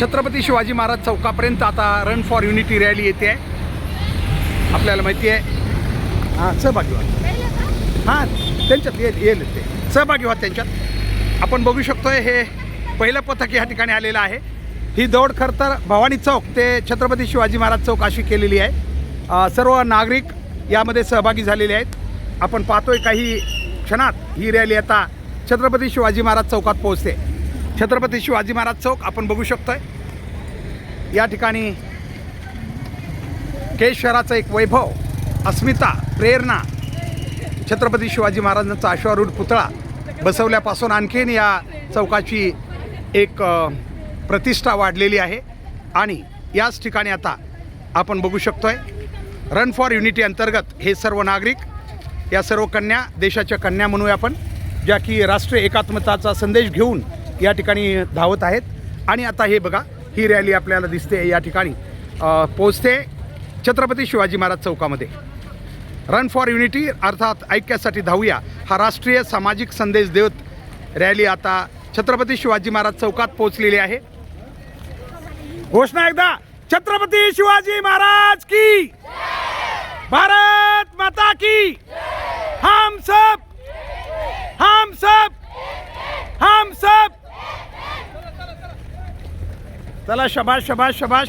छत्रपती शिवाजी महाराज चौकापर्यंत आता run for unity rally येते आहे. आपल्याला माहिती आहे. हां सहभागी व्हा. हां त्यांच्यात येईल येईल ते. सहभागी व्हा त्यांच्यात. आपण बघू शकतोय हे पहिलं पथक या ठिकाणी आलेलं आहे. ही दौड खरं तर भवानी चौक ते छत्रपती शिवाजी महाराज चौक अशी केलेली आहे. सर्व नागरिक यामध्ये सहभागी झालेले आहेत. आपण पाहतोय काही क्षणात ही रॅली आता छत्रपती शिवाजी महाराज चौकात पोहोचते. छत्रपती शिवाजी महाराज चौक आपण बघू शकतोय. या ठिकाणी केश शहराचं एक वैभव अस्मिता प्रेरणा छत्रपती शिवाजी महाराजांचा अश्वारूढ पुतळा बसवल्यापासून आणखीन या चौकाची एक प्रतिष्ठा वाढलेली आहे. आणि याच ठिकाणी आता आपण बघू शकतोय रन फॉर युनिटी अंतर्गत हे सर्व नागरिक या सर्व कन्या देशाच्या कन्या म्हणूया आपण ज्या की राष्ट्रीय एकात्मताचा संदेश घेऊन या ठिकाणी धावत आहेत. आणि आता हे बघा ही रॅली आपल्याला दिसते या ठिकाणी. पोचते छत्रपती शिवाजी महाराज चौकामध्ये. रन फॉर युनिटी अर्थात ऐक्यासाठी धावूया. हा राष्ट्रीय सामाजिक संदेश देत रॅली आता छत्रपती शिवाजी महाराज चौकात पोहोचलेली आहे. घोषणा एकदा छत्रपती शिवाजी महाराज की? भारत माता की? हम सब हम सब हम सब चला शबाश शबाश शबाश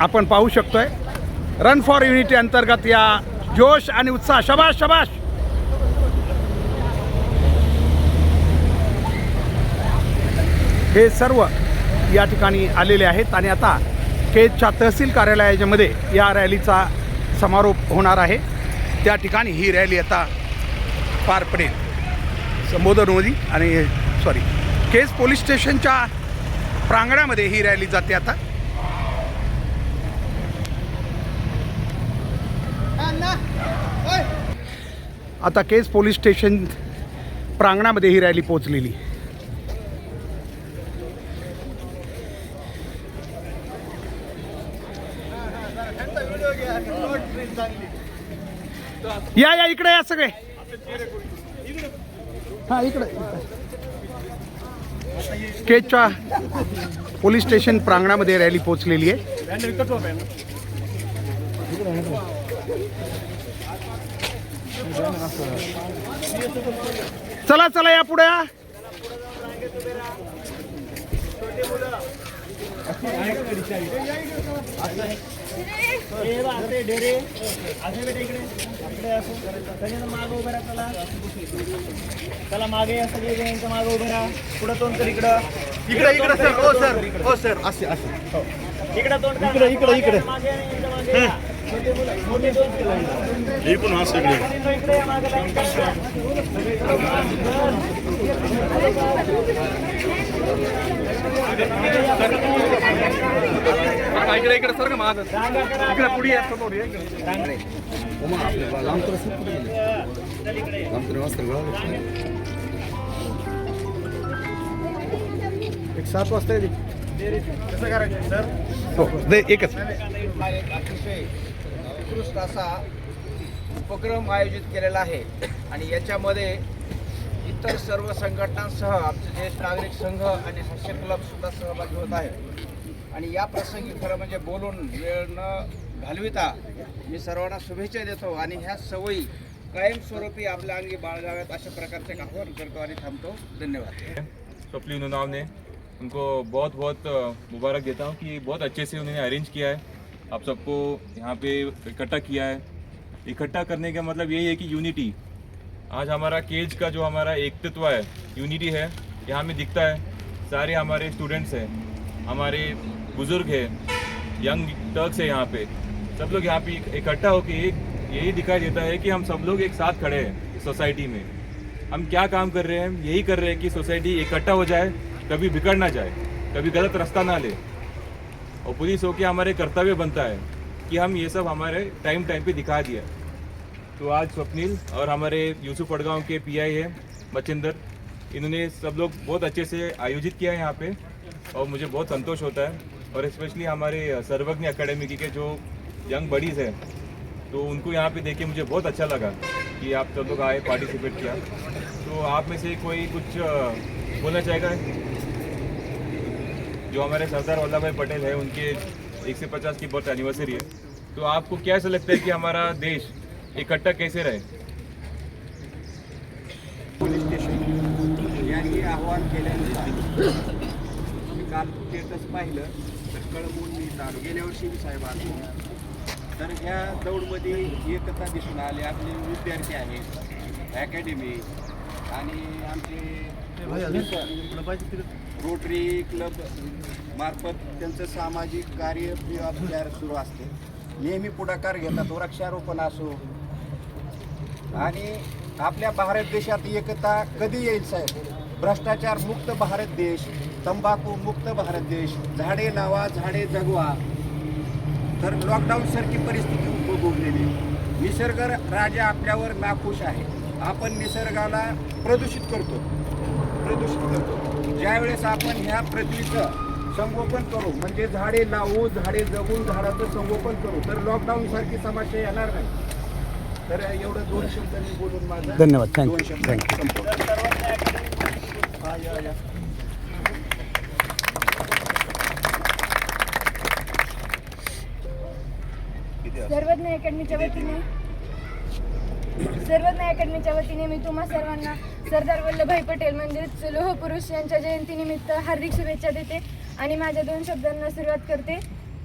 आपण पाहू शकतोय. रन फॉर युनिटी अंतर्गत या जोश आणि उत्साह. शबाश शबाश हे सर्व या ठिकाणी आलेले आहेत आणि आता केजच्या तहसील कार्यालयामध्ये या रॅलीचा समारोप होणार आहे. त्या ठिकाणी ही रॅली आता पार पडेल. संबोधन मोदी आणि सॉरी केज पोलीस स्टेशनच्या प्रांगणामध्ये ही रॅली जाते आता. आता केज पोलीस स्टेशन प्रांगणामध्ये ही रॅली पोहोचलेली. या या इकडे या सगळे. हा इकडे. केजच्या पोलीस स्टेशन प्रांगणामध्ये रॅली पोहोचलेली आहे. चला चला या पुढे. या डेरे असे बेटा इकडे इकडे असो सगळ्यांना मागं उभं राहा चला चला मागे या सगळे जण मागं उभं राहा पुढं तोंड कर इकडं इकडे इकडे सर हो सर हो सर असे असे. इकडं तोंड कर इकडे, इकडे, इकडे. मागे हे पण हा सगळे. इकडे इकडे इकडे सर माझं. इकडे पुढे या समोर. एक सात वाजता येते कसं करायचं सर हो एकच एक अतिशय उत्कृष्ट असा उपक्रम आयोजित केलेला आहे आणि याच्यामध्ये इतर सर्व संघटनांसह आमचे ज्येष्ठ नागरिक संघ आणि हास्य क्लब सुद्धा सहभागी होत आहे आणि या प्रसंगी खरं म्हणजे बोलून वेळ न घालविता मी सर्वांना शुभेच्छा देतो आणि ह्या सवयी कायमस्वरूपी आपल्या अंगी बाळगाव्यात अशा प्रकारचे आवाहन करतो आणि थांबतो. धन्यवाद. स्वप्ली उन्नाव ने उनको बहुत बहुत मुबारक देता हूँ कि बहुत अच्छे से उन्होंने अरेंज किया है। आप सबको यहाँ पे इकट्ठा किया है। इकट्ठा करने का मतलब यही है कि यूनिटी आज हमारा केज का जो हमारा एकत्व है यूनिटी है, यहाँ में दिखता है, सारे हमारे स्टूडेंट्स हैं, हमारे बुज़ुर्ग है यंग टर्क्स है यहाँ पे। सब लोग यहाँ पे इकट्ठा होकर एक यही दिखाई देता है कि हम सब लोग एक साथ खड़े हैं सोसाइटी में। हम क्या काम कर रहे हैं? यही कर रहे हैं कि सोसाइटी इकट्ठा हो जाए, कभी बिगड़ ना जाए, कभी गलत रास्ता ना ले। और पुलिस होके हमारे कर्तव्य बनता है कि हम ये सब हमारे टाइम टाइम पे दिखा दिया। तो आज स्वप्निल और हमारे यूसुफ अड़गांव के पीआई है बचिंदर इन्होंने सब लोग बहुत अच्छे से आयोजित किया है यहाँ पे और मुझे बहुत संतोष होता है। और स्पेशली हमारे सर्वज्ञ अकेडमी के जो यंग बडीज़ हैं तो उनको यहाँ पे देख के मुझे बहुत अच्छा लगा कि आप सब लोग आए पार्टिसिपेट किया। तो आप में से कोई कुछ बोलना चाहेगा? जो हमारे सरदार वल्लभ भाई पटेल है, उनके एक से पचास की बर्थ एनिवर्सरी है। तो आपको क्या ऐसा लगता है कि हमारा देश इकट्ठा कैसे रहे? Police station. यांनी आवाहन केल्यानुसार मी काल स्टेटस पाहिलं तर कळमून मी चालू गेल्या वर्षी मी साहेब आलो. तर ह्या दौडमध्ये एकता दिसून आली. आपले विद्यार्थी आहेत अकॅडमी आणि आमचे रोटरी क्लब मार्फत त्यांचं सामाजिक कार्य सुरू असते. नेहमी पुढाकार घेतात. वृक्षारोपण असो आणि आपल्या भारत देशात एकता कधी येईल साहेब? भ्रष्टाचार मुक्त भारत देश तंबाखू मुक्त भारत देश झाडे लावा झाडे जगवा. तर लॉकडाऊन सारखी परिस्थिती उद्भवलेली निसर्ग राजा आपल्यावर नाखुश आहे. आपण निसर्गाला प्रदूषित करतो. प्रदूषित करतो. ज्यावेळेस आपण ह्या पृथ्वीचं संगोपन करू म्हणजे झाडे लावू झाडे जगून झाडाचं संगोपन करू तर लॉकडाऊन सारखी समस्या येणार नाही. तर एवढं दोन शब्द मी बोलून माझं धन्यवाद. दोन थँक्यू शब्द थँक्यू हा, या, या. सर्वज्ञ अकॅडमीच्या वतीने सर्वज्ञ अकॅडमीच्या वतीने मी तुम्हा सर्वांना सरदार वल्लभभाई पटेल म्हणजेच लोह पुरुष यांच्या जयंतीनिमित्त हार्दिक शुभेच्छा देते आणि माझ्या दोन शब्दांना सुरुवात करते.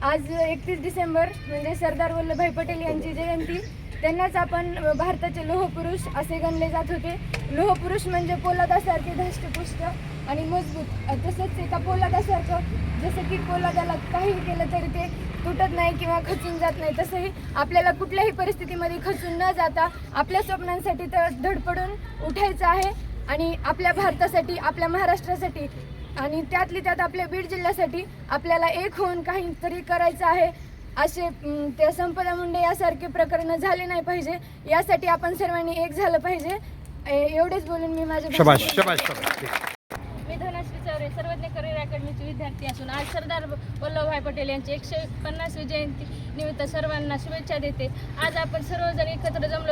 आज एकतीस डिसेंबर म्हणजे सरदार वल्लभभाई पटेल यांची जयंती. त्यांनाच आपण भारताचे लोहपुरुष असे गणले जात होते. लोहपुरुष म्हणजे पोलादासारखे धष्टपुष्ट आणि मजबूत. तसंच एका पोलादासारखं जसं की पोलादाला काही केलं तरी ते तुटत नाही किंवा खचून जात नाही. तसंही आपल्याला कुठल्याही परिस्थितीमध्ये खचून न जाता आपल्या स्वप्नांसाठी तर धडपडून उठायचं आहे आणि आपल्या भारतासाठी आपल्या महाराष्ट्रासाठी आणि त्यातली त्यात आपल्या बीड जिल्ह्यासाठी आपल्याला एक होऊन काहीतरी करायचं आहे. असे त्या संपदा मुंडे यासारखे प्रकरण झाले नाही पाहिजे. यासाठी आपण सर्वांनी एक झालं पाहिजे. एवढेच बोलून मी माझ्या शबाश शबाश शबाश मी धनश्री चौरे सर्वज्ञ करिअर अकॅडमीचे विद्यार्थी असून आज सरदार वल्लभभाई पटेल यांची एकशे पन्नासवी जयंती निमित्त सर्वांना शुभेच्छा देते. आज आपण सर्वजण एकत्र जमलो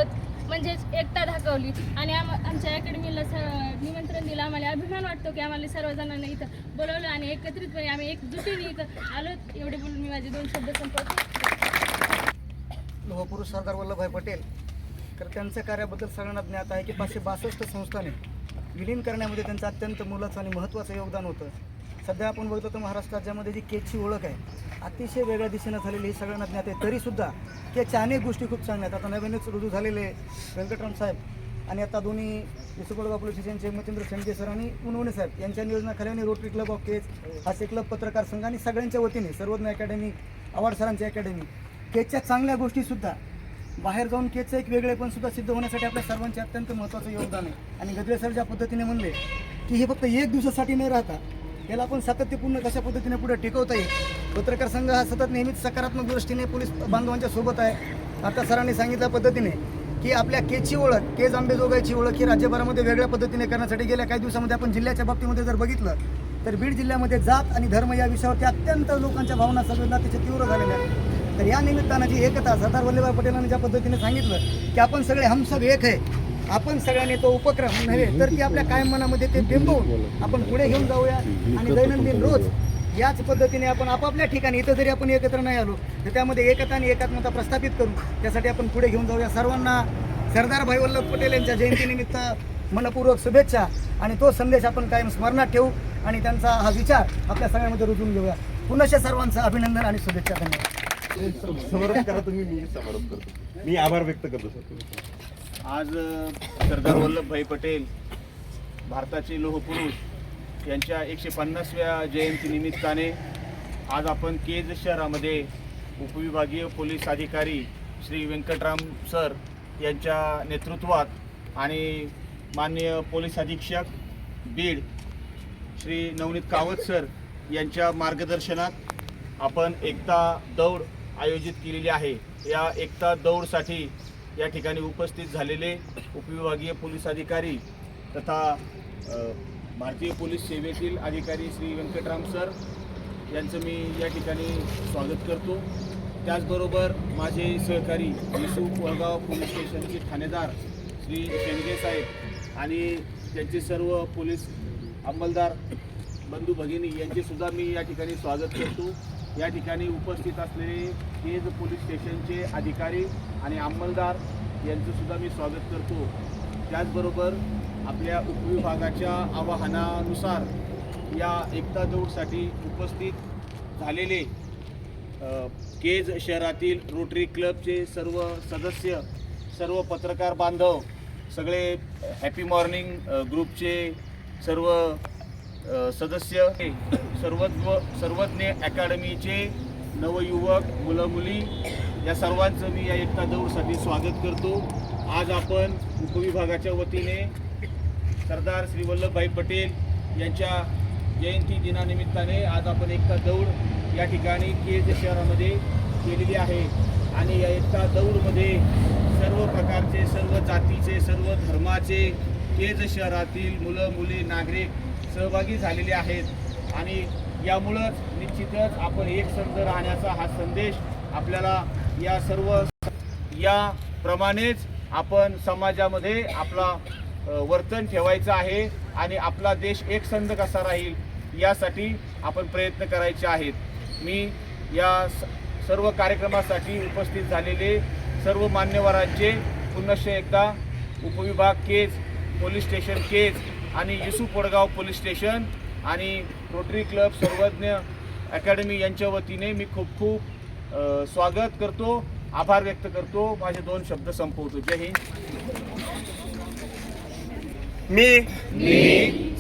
म्हणजेच एकता दाखवली. आणि आम आमच्या अकॅडमीला स निमंत्रण दिलं. आम्हाला अभिमान वाटतो की आम्हाला सर्वजणांना इथं बोलवलं आणि एकत्रितपणे आम्ही एकजुटीने इथं आलो. एवढे बोलून मी माझे दोन शब्द संपवतो. लोहपुरुष सरदार वल्लभभाई पटेल. तर त्यांच्या कार्याबद्दल सगळ्यांना ज्ञात आहे की पाचशे बासष्ट संस्थाने विलीन करण्यामध्ये त्यांचं अत्यंत मोलाचं आणि महत्त्वाचं योगदान होतं. सध्या आपण बघतो तर महाराष्ट्र राज्यामध्ये जी केची ओळख आहे अतिशय वेगळ्या दिशेनं झालेली ही सगळ्यांना ज्ञात आहे. तरीसुद्धा केच्या अनेक गोष्टी खूप चांगल्या आहेत. आता नवीनच रुजू झालेले व्यंकटराम साहेब आणि आता दोन्ही विसुकोडगाव पोलीस स्टेशनचे मच्छिंद्र सर आणि उनवणे साहेब यांच्या नियोजनाखाली आणि रोटरी क्लब ऑफ केज हास्य क्लब पत्रकार संघ आणि सगळ्यांच्या वतीने सर्वज्ञ अकॅडमी आवाड सरांची अकॅडमी केचच्या चांगल्या गोष्टीसुद्धा बाहेर जाऊन केचं एक वेगळेपण सुद्धा सिद्ध होण्यासाठी आपल्या सर्वांचे अत्यंत महत्त्वाचं योगदान आहे. आणि गजरे सर ज्या पद्धतीने म्हणले की हे फक्त एक दिवसासाठी न राहता याला आपण सातत्यपूर्ण कशा पद्धतीने पुढे टिकवता येईल? पत्रकार संघ हा सतत नेहमीच सकारात्मक दृष्टीने पोलीस बांधवांच्या सोबत आहे. आता सरांनी सांगितल्या पद्धतीने की आपल्या केची ओळख केज आंबेजोगाईची ओळख ही राज्यभरामध्ये वेगळ्या पद्धतीने करण्यासाठी गेल्या काही दिवसामध्ये आपण जिल्ह्याच्या बाबतीमध्ये जर बघितलं तर बीड जिल्ह्यामध्ये जात आणि धर्म या विषयावरती अत्यंत लोकांच्या भावना संवेदना त्याच्या तीव्र झालेल्या आहेत. तर या निमित्तानं जी एकता सरदार वल्लभभाई पटेलांनी ज्या पद्धतीने सांगितलं की आपण सगळे हमसब एक आहे आपण सगळ्यांनी तो उपक्रम नव्हे तर ती आपल्या कायम मनामध्ये ते बिंबवून आपण पुढे घेऊन जाऊया आणि दैनंदिन रोज याच पद्धतीने आपण आपापल्या ठिकाणी इथं जरी आपण एकत्र नाही आलो तर त्यामध्ये एकता आणि एकात्मता प्रस्थापित करू त्यासाठी आपण पुढे घेऊन जाऊया. सर्वांना सरदार भाई वल्लभ पटेल यांच्या जयंतीनिमित्त मनपूर्वक शुभेच्छा आणि तो संदेश आपण कायम स्मरणात ठेवू आणि त्यांचा हा विचार आपल्या सगळ्यांमध्ये रुजून घेऊया. पुनश्च सर्वांचं अभिनंदन आणि शुभेच्छा धन्यवाद. समर्थ करा तुम्ही मी समर्थ करतो. मी आभार व्यक्त करतो सर. आज सरदार वल्लभभाई पटेल भारताचे लोहपुरुष यांच्या एकशे पन्नासव्या जयंतीनिमित्ताने आज आपण केज शहरामध्ये उपविभागीय पोलीस अधिकारी श्री व्यंकटराम सर यांच्या नेतृत्वात आणि माननीय पोलीस अधीक्षक बीड श्री नवनीत कावत सर यांच्या मार्गदर्शनात आपण एकता दौड आयोजित केलेली आहे. या एकता दौडसाठी या ठिकाणी उपस्थित झालेले उपविभागीय पोलीस अधिकारी तथा भारतीय पोलीस सेवेतील अधिकारी श्री व्यंकटराम सर यांचं मी या ठिकाणी स्वागत करतो. त्याचबरोबर माझे सहकारी येसू कोळगाव पोलीस स्टेशनचे ठाणेदार श्री शेंडगे साहेब आणि त्यांचे सर्व पोलीस अंमलदार बंधू भगिनी यांचे सुद्धा मी या ठिकाणी स्वागत करतो. या ठिकाणी उपस्थित असलेले केज पोलीस स्टेशनचे अधिकारी आणि अंमलदार यांचं सुद्धा मी स्वागत करतो. त्याचबरोबर आपल्या उपविभागाच्या आवाहनानुसार या एकता दौडसाठी उपस्थित झालेले केज शहरातील रोटरी क्लबचे सर्व सदस्य सर्व पत्रकार बांधव सगळे हॅपी मॉर्निंग ग्रुपचे सर्व सदस्य सर्वज्ञ सर्वज्ञ अकॅडमीचे नवयुवक मुलं मुली या सर्वांचं मी या एकता दौडसाठी स्वागत करतो. आज आपण उपविभागाच्या वतीने सरदार श्री वल्लभभाई पटेल यांच्या जयंती दिनानिमित्ताने आज आपण एकता दौड या ठिकाणी केज शहरामध्ये केलेली आहे. आणि या एकता दौडमध्ये सर्व प्रकारचे सर्व जातीचे सर्व धर्माचे केज शहरातील मुलं मुली नागरिक सहभागी झालेले आहेत. आणि यामुळंच निश्चितच आपण एकसंध राहण्याचा हा संदेश आपल्याला या सर्व याप्रमाणेच आपण समाजामध्ये आपला वर्तन ठेवायचं आहे आणि आपला देश एकसंध कसा राहील यासाठी आपण प्रयत्न करायचे आहेत. मी या स- सर्व कार्यक्रमासाठी उपस्थित झालेले सर्व मान्यवरांचे पुनश्च एकदा उपविभाग केज पोलीस स्टेशन केज आणि युसुफ वडगाव पोलीस स्टेशन आणि रोटरी क्लब सर्वज्ञ अकॅडमी यांच्या वतीने मी खूप खूप स्वागत करतो आभार व्यक्त करतो. माझे दोन शब्द संपवतो. जय हिंद. मी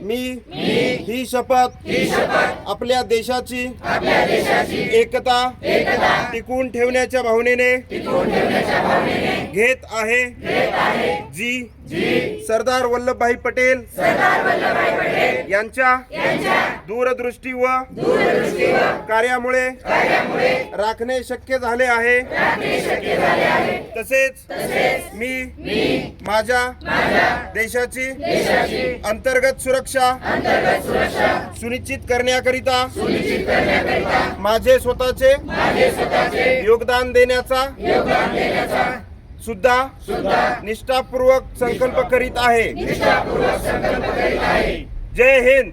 मी ही शपथ आपल्या देशाची एकता टिकून ठेवण्याच्या भावनेने घेत आहे. जी सरदार वल्लभभाई पटेल यांच्या दूरदृष्टी व कार्यामुळे राखणे शक्य झाले आहे. तसेच मी माझ्या देशाची अंतर्गत सुरक्षा सुनिश्चित करण्याकरिता माझे स्वतःचे योगदान देण्याचा सुद्धा निष्ठापूर्वक संकल्प करीत आहे. जय हिंद.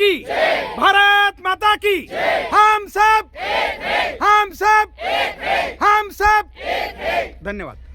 की। भारत माता की। हम सब। हम सब। हम सब। धन्यवाद।